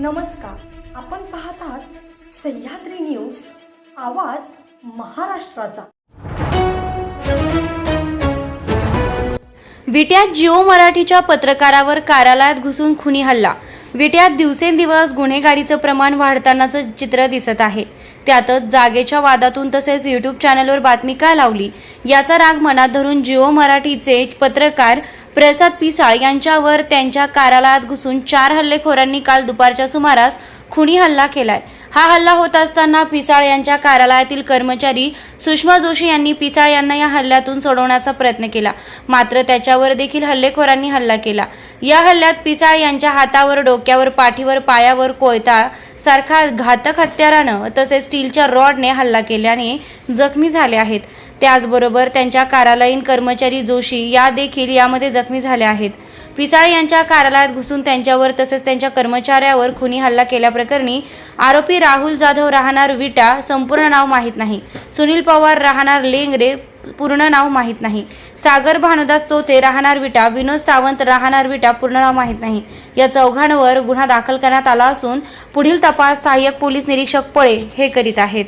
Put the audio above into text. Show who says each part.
Speaker 1: नमस्कार. आपण पाहत आहात सह्याद्री न्यूज आवाज महाराष्ट्राचा.
Speaker 2: विट्यात जिओ मराठीच्या पत्रकारावर कार्यालयात घुसून खुनी हल्ला. विट्यात दिवसेंदिवस गुन्हेगारीचं प्रमाण वाढतानाचं चित्र दिसत आहे. त्यातच जागेच्या वादातून तसेच यूट्यूब चॅनलवर बातमी का लावली? याचा राग मनात धरून जिओ मराठीचे पत्रकार प्रसाद पिसाळ यांच्यावर त्यांच्या कार्यालयात घुसून चार हल्लेखोरांनी काल दुपारच्या सुमारास खुनी हल्ला केलाय. हा हल्ला होत असताना पिसाळ यांच्या कार्यालयातील कर्मचारी सुषमा जोशी यांनी पिसाळ यांना या हल्ल्यातून सोडवण्याचा प्रयत्न केला. मात्र त्याच्यावर देखील हल्लेखोरांनी हल्ला केला. या हल्ल्यात पिसाळ यांच्या हातावर डोक्यावर पाठीवर पायावर कोयता सारखा घातक हत्यारानं तसेच स्टीलच्या रॉडने हल्ला केल्याने जखमी झाले आहेत. त्याचबरोबर त्यांच्या कार्यालयीन कर्मचारी जोशी या देखील यामध्ये जखमी झाल्या आहेत. पिसाळ यांच्या कार्यालयात घुसून त्यांच्यावर तसेच त्यांच्या कर्मचाऱ्यावर खुनी हल्ला केल्याप्रकरणी आरोपी राहुल जाधव राहणार विटा संपूर्ण नाव माहीत नाही. सुनील पवार राहणार लेंगरे पूर्ण नाव माहीत नाही. सागर भानुदास चौथे राहणार विटा विनोद सावंत राहणार विटा पूर्ण नाव माहीत नाही. या चौघांवर गुन्हा दाखल करण्यात आला असून पुढील तपास सहाय्यक पोलीस निरीक्षक पळे हे करीत आहेत.